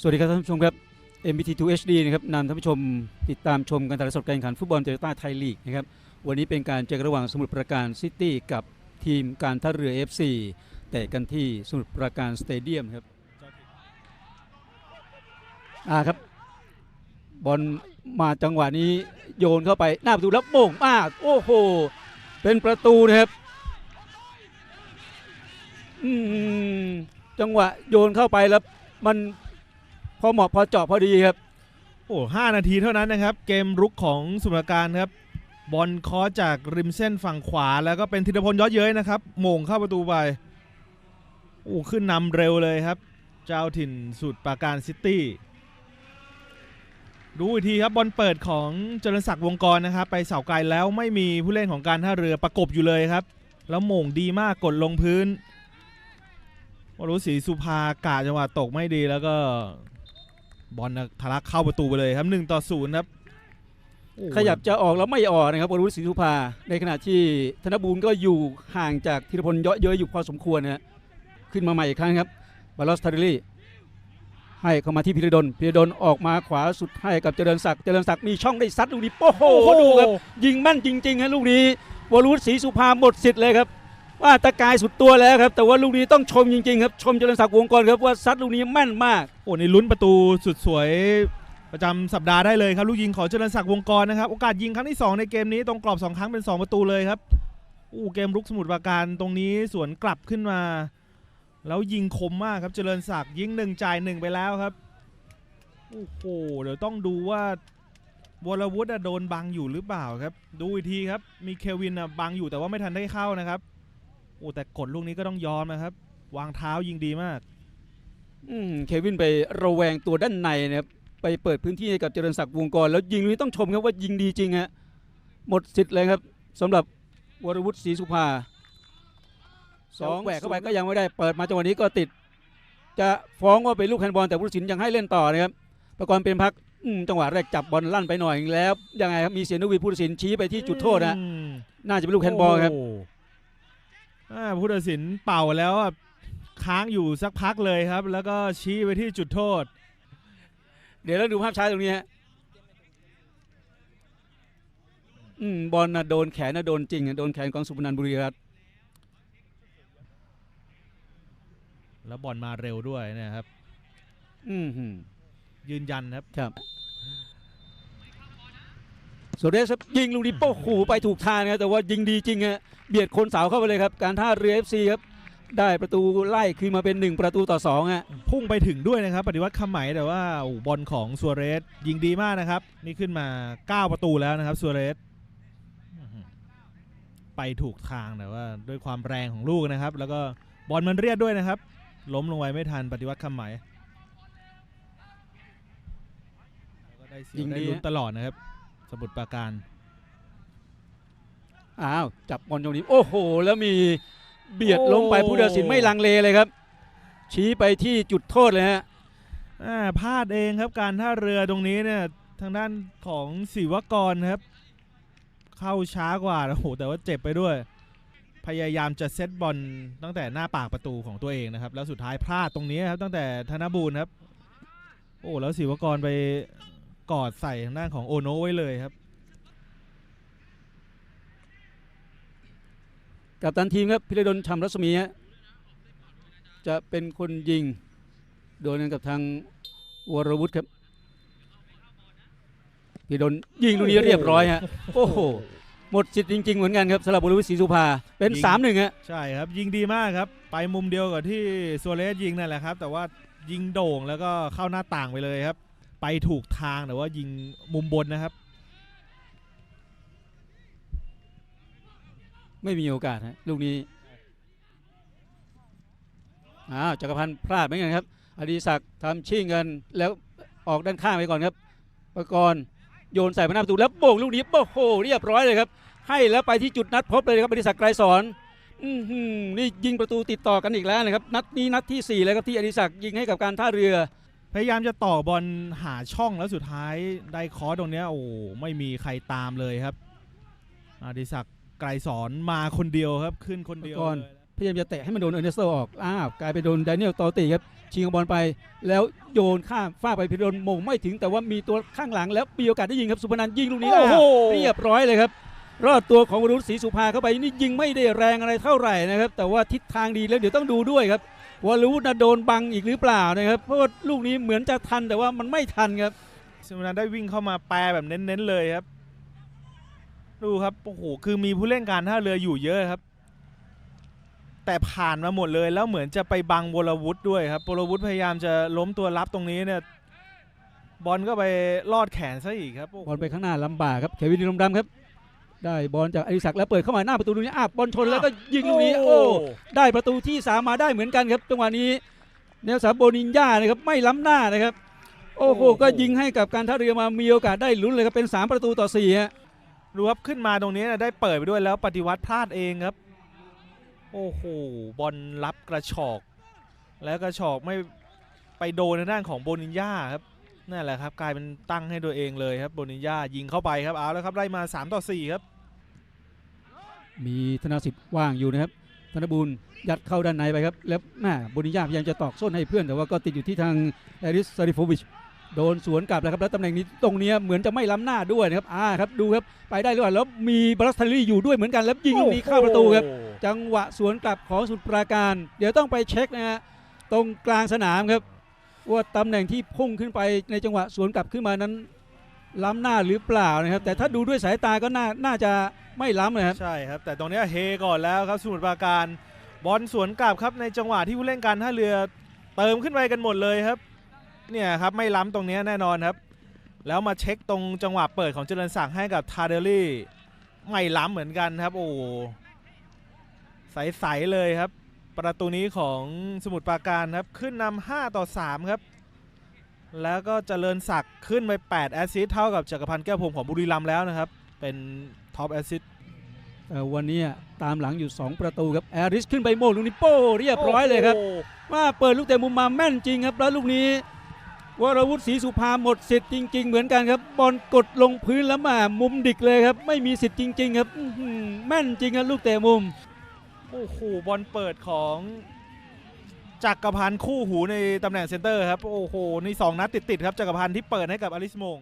สวัสดีครับท่านผู้ชมครับ MBT2 HD นะครับนำท่านผู้ชมติดตามชมการถ่ายสดการแข่งขันฟุตบอลโตโยต้าไทยลีกนะครับวันนี้เป็นการเจอกันระหว่างสมุทรปราการซิตี้กับทีมการท่าเรือ FC แต่กันที่สมุทรปราการสเตเดียมครับอ่าครับบอลมาจังหวะนี้โยนเข้าไปหน้าประตูแล้วโป่งมากโอ้โห เป็นประตูนะครับอืมจังหวะโยนเข้าไปแล้วมัน พอเหมาะพอเจาะพอดีครับ โอ้ห้านาทีเท่านั้นนะครับ เกมรุกของสมุทรการครับ บอลคอจากริมเส้นฝั่งขวาแล้วก็เป็นธีรพลยอดเย้ยนะครับโมงเข้าประตูไปโอ้ขึ้นนำเร็วเลยครับ เจ้าถิ่นสุดปราการซิตี้ดูอีกทีครับบอลเปิดของเจริญศักดิ์วงกรนะครับ ไปเสาไกลแล้วไม่มีผู้เล่นของการท่าเรือประกบอยู่เลยครับ แล้วโมงดีมากกดลงพื้นวรุษีสุภากาจังหวะตกไม่ดีแล้วก็ บอลทะลักเข้าประตูไปเลยครับ1ต่อ0ครับโอ้ขยับจะออกแล้วไม่ออกนะครับวรุษศรีสุภา ในขณะที่ธนบูรณ์ก็อยู่ห่างจากธีรพลเยอะเย้ยอยู่พอสมควรนะฮะขึ้นมาใหม่อีกครั้งครับบาลอสทาริลี่ให้เข้ามาที่พิรดลพิรดลออกมาขวาสุดให้กับเจริญศักดิ์เจริญศักดิ์มีช่องได้ซัดลูกนี้โอ้โหโอ้โหดูครับยิงแม่นจริงๆฮะลูกนี้วรุษศรีสุภาหมดสิทธิ์เลยครับ ว่าตะกายสุดตัวแล้วครับ แต่ว่าลูกนี้ต้องชมจริงๆครับ ชมเจริญศักดิ์วงกรครับว่าซัดลูกนี้แม่นมาก โอ้ในลุ้นประตูสุดสวยประจำสัปดาห์ได้เลยครับ ลูกยิงของเจริญศักดิ์วงกรนะครับ โอกาสยิงครั้งที่ 2 ในเกมนี้ตรงกรอบ 2 ครั้งเป็น 2 ประตูเลยครับอู้เกมรุกสมุทรปราการตรงนี้สวนกลับขึ้นมา แล้วยิงคมมากครับเจริญศักดิ์ยิงหนึ่งจ่ายหนึ่งไปแล้วครับโอ้โหเดี๋ยวต้องดูว่าวรวุฒิโดนบังอยู่หรือเปล่าครับ ดูอีกทีครับมีเควินบังอยู่แต่ว่าไม่ทันได้เข้านะครับ โอ้แต่กดลูกนี้ก็ต้องยอมนะครับ วางเท้ายิงดีมาก อืมเควินไประแวงตัวด้านในนะครับไปเปิดพื้นที่ให้กับเจริญศักดิ์วงกรแล้วยิงลูกนี้ต้องชมครับว่ายิงดีจริงฮะหมดสิทธิ์เลยครับสำหรับวรวุฒิศรีสุภาสองแหวกเข้าไปก็ยังไม่ได้เปิดมาจังหวะนี้ก็ติด จะฟ้องว่าเป็นลูกแฮนด์บอลแต่ผู้ตัดสินยังให้เล่นต่อนะครับประกรณ์เป็นพักอืมจังหวะแรกจับบอลลั่นไปหน่อยแล้วยังไงครับมีเสียนวิทย์ผู้ตัดสินชี้ไปที่จุดโทษนะอืมน่าจะเป็นลูกแฮนด์บอลครับโโหอ่า ผู้ตัดสินเป่าแล้วอะค้างอยู่สักพักเลยครับ แล้วก็ชี้ไปที่จุดโทษ เดี๋ยวเราดูภาพช้าตรงนี้ฮะอืมบอลนะโดนแขนนะโดนจริงอะโดนแขนของสุพนันบุรีรัตน์แล้วบอลมาเร็วด้วยนะครับอืมหืมยืนยันครับครับ โซเดสครับยิงลูกนี้โป้ขู่ไปถูกทางนะแต่ว่ายิงดีจริงฮะเบียดคนเสาเข้าไปเลยครับ การท่าเรือ FC ครับได้ประตูไล่คืนมาเป็น 1 ประตูต่อ2ฮะพุ่งไปถึงด้วยนะครับ ปฏิวัติคำไหมแต่ว่าโอ้โหบอลของซัวเรสยิงดีมากนะครับ นี่ขึ้นมา 9 ประตูแล้วนะครับซัวเรสอื้อหือไปถูกทางแต่ว่าด้วยความแรงของลูกนะครับ แล้วก็บอลมันเรียดด้วยนะครับ ล้มลงไว้ไม่ทันปฏิวัติคำไหมแล้วก็ได้เสียยิงได้ดีลุ้นฮะตลอดนะครับ สมุทรปราการ อ้าว จับบอลตรงนี้ โอ้โห แล้วมีเบียดโอ้ลงไปผู้ตัดสินไม่ลังเลเลยครับ ชี้ไปที่จุดโทษเลยฮะอ่าพลาดเองครับการท่าเรือตรงนี้เนี่ยทางด้านของศิวกรครับ เข้าช้ากว่าโอ้โหแต่ว่าเจ็บไปด้วย พยายามจะเซตบอลตั้งแต่หน้าปากประตูของตัวเองนะครับ แล้วสุดท้ายพลาดตรงนี้ครับตั้งแต่ธนบูรณ์ครับ โอ้แล้วศิวกรไป กอดใส่ทางด้านของโอโนไว้เลยครับ กับตันทีมครับพิรดลชำรัศมีฮะจะเป็นคนยิง โดนกันกับทางวรวุฒิครับพิรดลยิงลูกนี้เรียบร้อยฮะโอ้โหหมดสิทธิ์จริง ๆ เหมือนกันครับสำหรับวรวุฒิศรีสุภาเป็นยิงสามหนึ่งฮะใช่ครับ ยิงดีมากครับ ไปมุมเดียวกับที่ซัวเรสยิงนั่นแหละครับ แต่ว่ายิงโด่งแล้วก็เข้าหน้าต่างไปเลยครับ ไปถูกทางแต่ว่ายิงมุมบนนะครับ ไม่มีโอกาสฮะลูกนี้อ้าวจักรพันธ์พลาดเหมือนกันครับ อดีศักดิ์ทำชิ่งกันแล้วออกด้านข้างไปก่อนครับประกรณ์โยนใส่มาหน้าประตูแล้วโบ่งลูกนี้โอ้โหเรียบร้อยเลยครับ ให้แล้วไปที่จุดนัดพบเลยครับอดีศักดิ์ไกรสอนอื้อหือนี่ยิงประตูติดต่อกันอีกแล้วนะครับ นัดนี้นัดที่สี่แล้วครับที่อดีศักดิ์ยิงให้กับการท่าเรือ พยายามจะต่อบอลหาช่องแล้วสุดท้ายได้คอร์สตรงเนี้ยโอ้ไม่มีใครตามเลยครับอดิศักดิ์ไกรสอนมาคนเดียวครับขึ้นคนเดียวก่อนเลยพยายามจะเตะให้มันโดนเออร์เนสโตออกอ้าวกลายไปโดนไดเนียลตอติครับชิงเอาบอลไป แล้วโยนข้ามฟาดไปพิโดนมงไม่ถึงแต่ว่ามีตัวข้างหลังแล้วมีโอกาสได้ยิงครับสุพนันยิงลูกนี้โอ้โหอ้าวเรียบร้อยเลยครับรอดตัวของวรุษศรีสุภาเข้าไปนี่ยิงไม่ได้แรงอะไรเท่าไหร่นะครับ แต่ว่าทิศทางดีแล้วเดี๋ยวต้องดูด้วยครับ วรุษนะโดนบังอีกหรือเปล่านะครับเพราะว่าลูกนี้เหมือนจะทันแต่ว่ามันไม่ทันครับซิมนันได้วิ่งเข้ามาแปรแบบเน้นๆเลยครับ ดูครับโอ้โหคือมีผู้เล่นการท่าเรืออยู่เยอะครับ แต่ผ่านมาหมดเลยแล้วเหมือนจะไปบังบลวุฒิด้วยครับบลวุฒิพยายามจะล้มตัวรับตรงนี้เนี่ยบอลก็ไปลอดแขนซะอีกครับโโหบอลไปข้างหน้าลำบากครับเควินดิลมดำครับ ได้บอลจากอดิศักดิ์แล้วเปิดเข้ามาหน้าประตูตรงนี้อ้าวบอลชนแล้วก็ยิงลูกนี้โอ้ได้ประตูที่สามมาได้เหมือนกันครับจังหวะนี้เนลสาโบนินญ่านะครับไม่ล้ำหน้านะครับ โอ้โหก็ยิงให้กับการท่าเรือมามีโอกาสได้ลุ้นเลยครับเป็น 3 ประตูต่อ4ฮะดูครับขึ้นมาตรงนี้นะได้เปิดไปด้วยแล้วปฏิวัติพลาดเองครับ โอ้โหบอลรับกระชอก แล้วกระชอกไม่ไปโดนทางด้านของโบนินญาครับ นั่นแหละครับกลายเป็นตั้งให้ตัวเองเลยครับโบนินญายิงเข้าไปครับเอาแล้วครับได้มา 3 ต่อ 4 ครับ มีธนาสิทธิ์ว่างอยู่นะครับ ธนบูลยัดเข้าด้านในไปครับ แล้วแม่โบนินญ่าพยายามจะตอกส้นให้เพื่อน แต่ว่าก็ติดอยู่ที่ทางแอริสซาริโฟวิชโดนสวนกลับแล้วครับแล้วตำแหน่งนี้ตรงเนี้ยเหมือนจะไม่ล้ำหน้าด้วยนะครับอ่าครับดูครับไปได้หรือเปล่าแล้วมีบรัสเทลลี่อยู่ด้วยเหมือนกันแล้วยิงลูกนี้เข้าประตูครับโอ้โหจังหวะสวนกลับของสุดปราการ เดี๋ยวต้องไปเช็คนะฮะตรงกลางสนามครับ ว่าตำแหน่งที่พุ่งขึ้นไปในจังหวะสวนกลับขึ้นมานั้น ล้ำหน้าหรือเปล่านะครับ แต่ถ้าดูด้วยสายตาก็น่าน่าจะไม่ล้ำเลยครับใช่ครับ แต่ตรงนี้เฮก่อนแล้วครับสมุทรปราการบอลสวนกลับครับในจังหวะที่ผู้เล่นการท่าเรือเติมขึ้นไปกันหมดเลยครับ เนี่ยครับไม่ล้ำตรงนี้แน่นอนครับ แล้วมาเช็คตรงจังหวะเปิดของเจริญศักดิ์ให้กับทาเดลลี่ไม่ล้ำเหมือนกันครับ โอ้ใสๆเลยครับ ประตูนี้ของสมุทรปราการครับขึ้นนำ5ต่อ3ครับแล้วก็เจริญศักดิ์ขึ้นไป 8 แอสซิสต์เท่ากับจักรพันธ์แก้วพรหมของบุรีรัมย์แล้วนะครับ เป็นท็อปแอสซิสต์แต่วันนี้ตามหลังอยู่ 2 ประตูครับแอริสขึ้นไปโมงลูกนี้โป้เรียบร้อยเลยครับว่าเปิดลูกเตะมุมมาแม่นจริงครับ แล้วลูกนี้วรวุฒิศรีสุภาหมดสิทธิ์จริง ๆ เหมือนกันครับบอลกดลงพื้นแล้วมามุมดิกเลยครับ ไม่มีสิทธิ์จริง ๆ ครับอื้อหือแม่นจริงครับลูกเตะมุม โอ้โหบอลเปิดของจักรพันธ์คู่หูในตำแหน่งเซนเตอร์ครับ โอ้โห นี่ 2 นัดติด ๆ ครับจักรพันธ์ที่เปิดให้กับอลิสมง